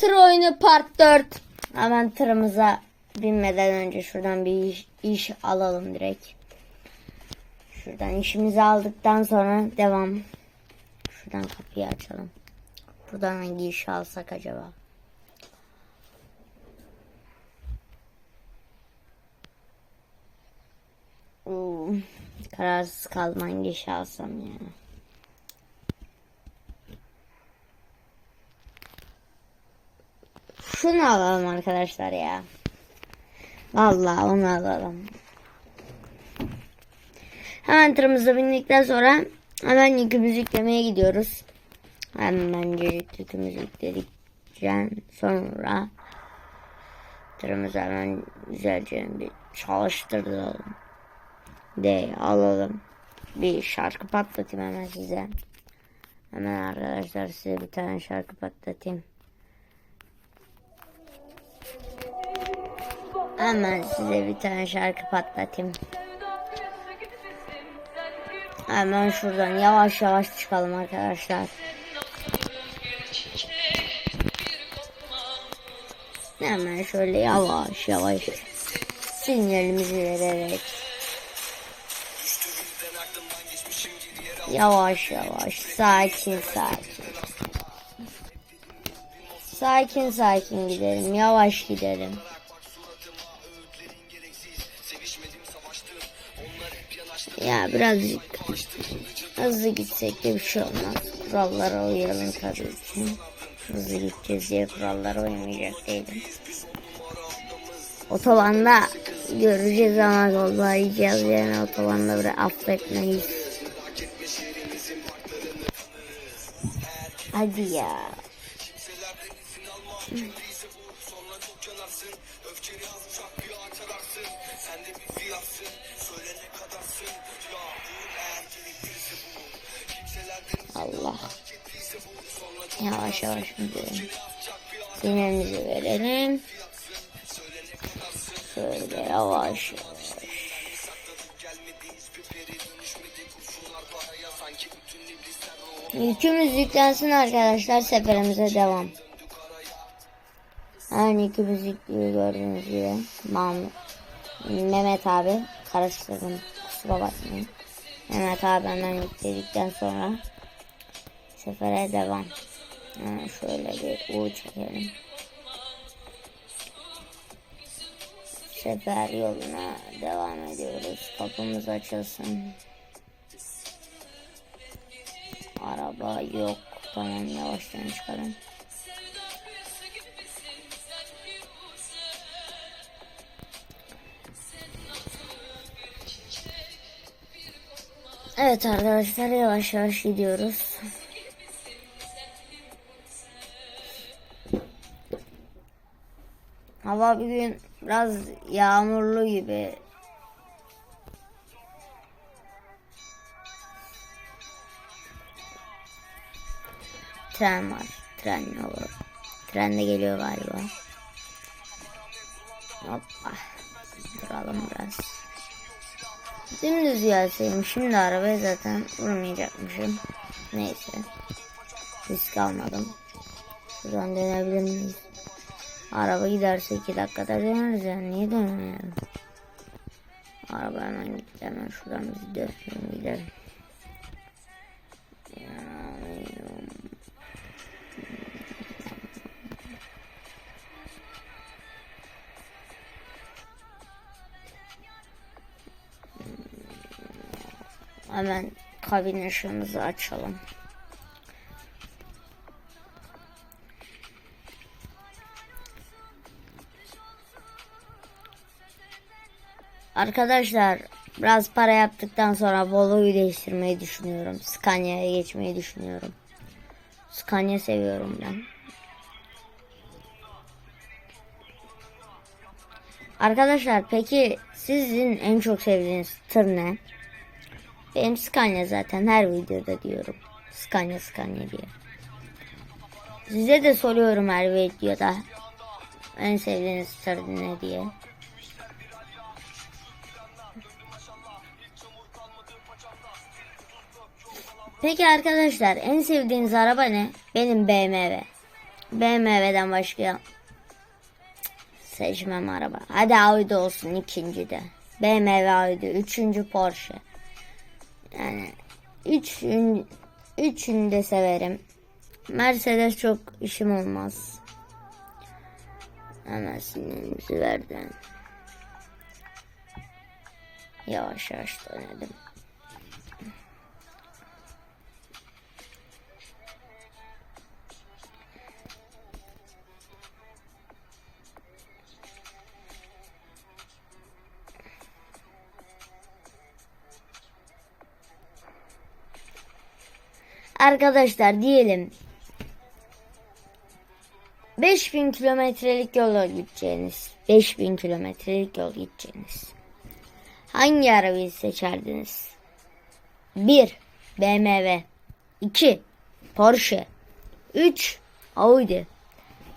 Tır oyunu part 4. Hemen tırımıza binmeden önce şuradan bir iş, iş alalım direkt. Şuradan işimizi aldıktan sonra devam. Şuradan kapıyı açalım. Buradan hangi işi alsak acaba? Oo, kararsız kaldım hangi işi alsam ya. Şunu alalım arkadaşlar ya. Vallahi onu alalım. Hemen tırımıza bindikten sonra hemen yükümüzü yüklemeye gidiyoruz. Hemen yükümüzü yükledikten sonra tırımızı hemen güzelce bir çalıştıralım. De alalım. Bir şarkı patlatayım hemen size. Hemen arkadaşlar size bir tane şarkı patlatayım. Hemen size bir tane şarkı patlatayım. Hemen şuradan yavaş yavaş çıkalım arkadaşlar. Hemen şöyle yavaş yavaş sinyalimizi vererek yavaş yavaş sakin sakin sakin sakin gidelim yavaş gidelim. Ya birazcık hızlı gitsek de bir şey olmaz. Kurallara uyalım tabii ki. Hızlı gideceğiz diye kurallara uymayacak değilim. Otobanda göreceğiz ama yollayacağız yani otobanda böyle affetmeyiz. Hadi ya. Allah. Yavaş yavaş gidelim. Sinyalimizi verelim. Şöyle yavaş yavaş. Yükümüz yüklensin arkadaşlar. Seferimize devam. Yani yükümüz yüklüyor gördüğünüz gibi. Mahmut. Mehmet abi. Karıştırdım. Kusura bakmayın. Mehmet abi hemen yükledikten sonra sefere devam. Ha, şöyle bir U çekelim. Sefer yoluna devam ediyoruz. Kapımız açılsın. Araba yok. Tamam yavaştan çıkalım. Evet arkadaşlar yavaş yavaş gidiyoruz. Hava bugün biraz yağmurlu gibi. Tren var. Tren yolu. Tren de geliyor galiba. Hoppa. Duralım biraz. Dümdüz gelseydim şimdi arabaya zaten vurmayacakmışım. Neyse. Risk almadım. Şuradan dönebilir miyiz? Araba giderse iki dakikada döneriz yani. Niye dönmeyelim? Araba hemen gitti. Hemen şuradan biz dönelim gidelim. Hemen kabin ışığımızı açalım. Arkadaşlar biraz para yaptıktan sonra Volvo'yu değiştirmeyi düşünüyorum. Scania'ya geçmeyi düşünüyorum. Scania seviyorum ben. Arkadaşlar peki sizin en çok sevdiğiniz tır ne? Benim Scania zaten her videoda diyorum. Scania Scania diye. Size de soruyorum her videoda. En sevdiğiniz tır ne diye. Peki arkadaşlar en sevdiğiniz araba ne? Benim BMW. BMW'den başka seçmem araba. Hadi Audi olsun ikinci de. BMW Audi, üçüncü Porsche. Yani üçün, üçünü de severim. Mercedes çok işim olmaz. Hemen sinyalimizi verdim. Yavaş yavaş dönelim. Arkadaşlar diyelim. 5000 kilometrelik yola gideceğiniz 5000 kilometrelik yol gideceğiniz. Hangi arabayı seçerdiniz? 1 BMW 2 Porsche. 3 Audi.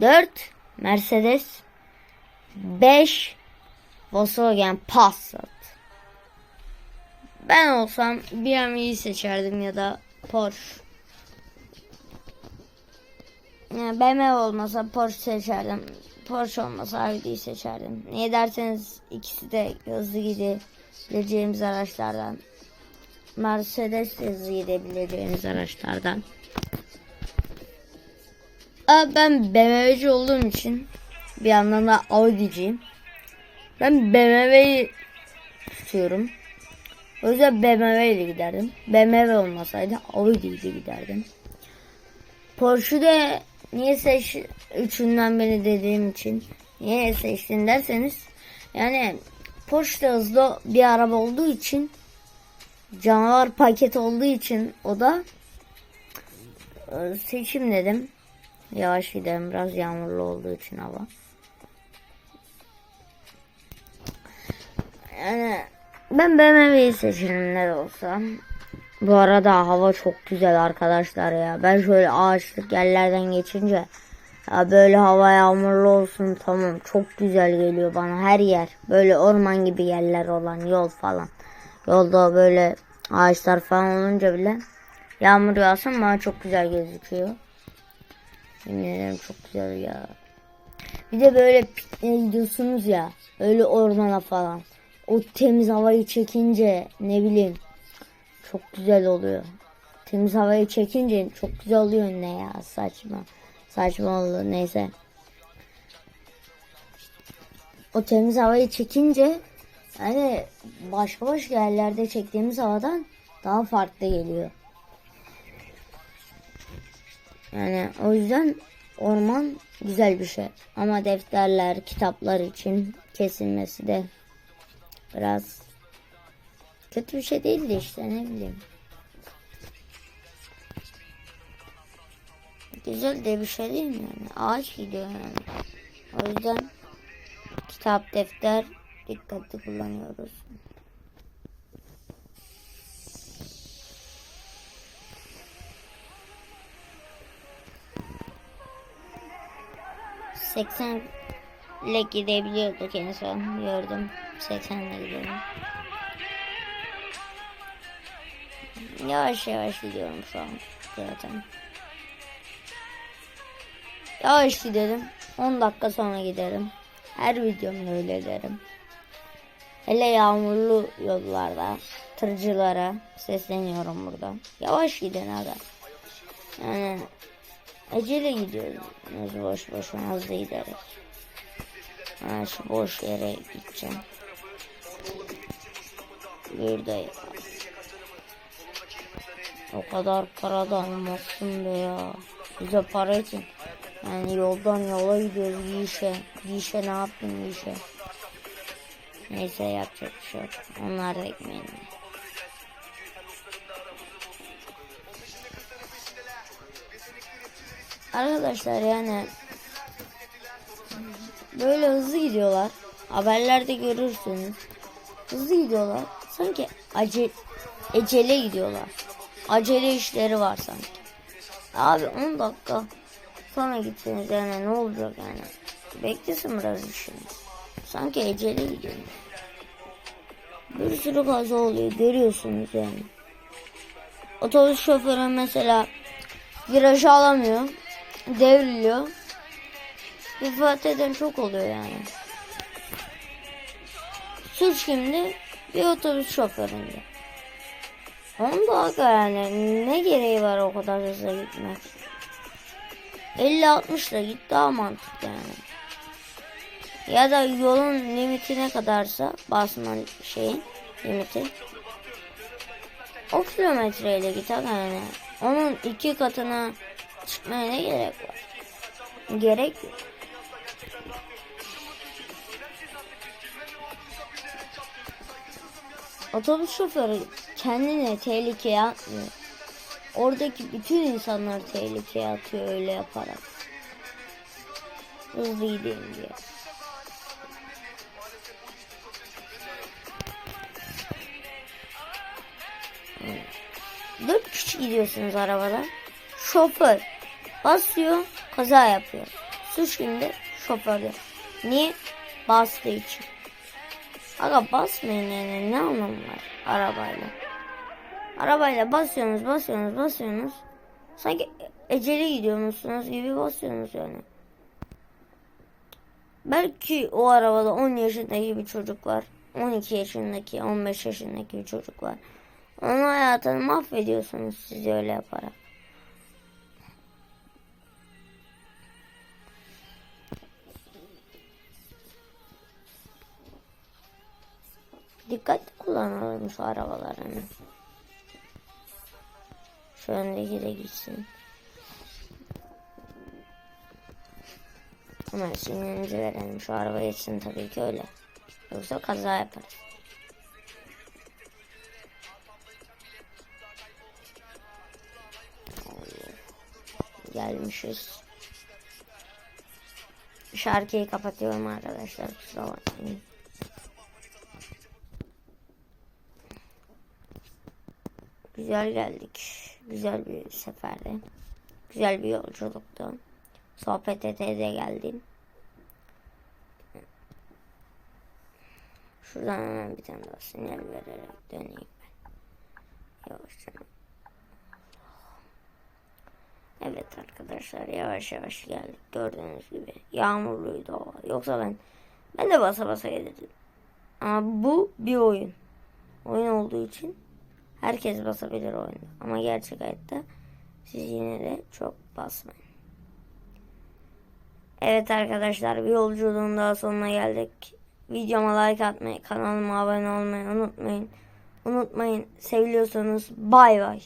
4 Mercedes. 5 Volkswagen Passat. Ben olsam BMW'yi seçerdim ya da Porsche yani BMW olmasa Porsche seçerdim. Porsche olmasa Audi'yi seçerdim. Niye derseniz ikisi de hızlı gidebileceğimiz araçlardan. Mercedes de hızlı gidebileceğimiz araçlardan. Ben BMW'ci olduğum için bir yandan da Audi'ciyim. Ben BMW'yi tutuyorum. O yüzden BMW ile giderdim. BMW olmasaydı Audi ile giderdim. Porsche'de niye seç üçünden biri dediğim için niye seçtin derseniz yani Porsche hızlı bir araba olduğu için canavar paket olduğu için o da e, seçim dedim. Yavaş gidelim biraz yağmurlu olduğu için hava. Yani ben BMW'yi seçerim ne olsa. Bu arada hava çok güzel arkadaşlar ya. Ben şöyle ağaçlık yerlerden geçince ya böyle hava yağmurlu olsun tamam çok güzel geliyor bana her yer. Böyle orman gibi yerler olan yol falan. Yolda böyle ağaçlar falan olunca bile yağmur yağsın bana çok güzel gözüküyor. Yemin ederim çok güzel ya. Bir de böyle pikniğe gidiyorsunuz ya. Öyle ormana falan. O temiz havayı çekince ne bileyim çok güzel oluyor. Temiz havayı çekince çok güzel oluyor ne ya saçma. Saçma oldu neyse. O temiz havayı çekince yani başka başka yerlerde çektiğimiz havadan daha farklı geliyor. Yani o yüzden orman güzel bir şey. Ama defterler, kitaplar için kesilmesi de biraz kötü bir şey değildi işte ne bileyim. Güzel de bir şey değil mi yani? Ağaç gidiyor yani. O yüzden kitap, defter dikkatli kullanıyoruz. Seksen ile gidebiliyorduk en son gördüm. 80 ile gidiyorum. Yavaş yavaş gidiyorum şu an zaten. Yavaş gidelim. 10 dakika sonra giderim. Her videomda öyle derim. Hele yağmurlu yollarda tırcılara sesleniyorum burada. Yavaş gidin aga. Yani acele gidiyoruz. Boş boşuna hızlı giderek. Ha şu boş yere gideceğim. Buradayım. O kadar para da almazsın be ya. Bize para için. Yani yoldan yola gidiyoruz Yişe. Yişe ne yaptın Yişe? Neyse yapacak bir şey yok. Onlar da ekmeğini. Arkadaşlar yani böyle hızlı gidiyorlar. Haberlerde görürsünüz. Hızlı gidiyorlar. Sanki acele ecele gidiyorlar. Acele işleri var sanki. Abi 10 dakika sonra gitseniz yani ne olacak yani. Beklesin biraz işini. Sanki ecele gidiyor. Bir sürü kaza oluyor görüyorsunuz yani. Otobüs şoförü mesela virajı alamıyor. devriliyor. Vefat eden çok oluyor yani. Suç şimdi bir otobüs şoföründe. Onun da yani ne gereği var o kadar hızlı gitmek. 50-60 ile git daha mantıklı yani. Ya da yolun limiti ne kadarsa basma şeyin limiti. O kilometreyle git yani. Onun iki katına çıkmaya ne gerek var? Gerek yok. Otobüs şoförü kendini tehlikeye atmıyor. Oradaki bütün insanları tehlikeye atıyor öyle yaparak. Hızlı gideyim diye. Dört kişi gidiyorsunuz arabada. Şoför basıyor, kaza yapıyor. Suç şimdi şoförde. Niye? Bastığı için. Aga basmayın yani ne anlamı var arabayla. Arabayla basıyorsunuz, basıyorsunuz, basıyorsunuz. Sanki ecele gidiyormuşsunuz gibi basıyorsunuz yani. Belki o arabada 10 yaşındaki bir çocuk var. 12 yaşındaki, 15 yaşındaki bir çocuk var. Onun hayatını mahvediyorsunuz siz öyle yaparak. Dikkatli kullanalım şu arabalarını. Şu öndeki de gitsin. Ama sinyalimizi verelim. Şu araba geçsin tabii ki öyle. Yoksa kaza yapar. Gelmişiz. Şarkıyı kapatıyorum arkadaşlar. Kusura bakmayın. Güzel geldik. Güzel bir seferde. Güzel bir yolculuktu. Sohbet ete de geldim. Şuradan hemen bir tane daha sinyal vererek döneyim ben. Yavaşça. Evet arkadaşlar yavaş yavaş geldik. Gördüğünüz gibi. Yağmurluydu hava. Yoksa ben ben de basa basa gelirdim. Ama bu bir oyun. Oyun olduğu için herkes basabilir oyunda. Ama gerçek hayatta siz yine de çok basmayın. Evet arkadaşlar bir yolculuğun daha sonuna geldik. Videoma like atmayı, kanalıma abone olmayı unutmayın. Unutmayın seviliyorsanız bay bay.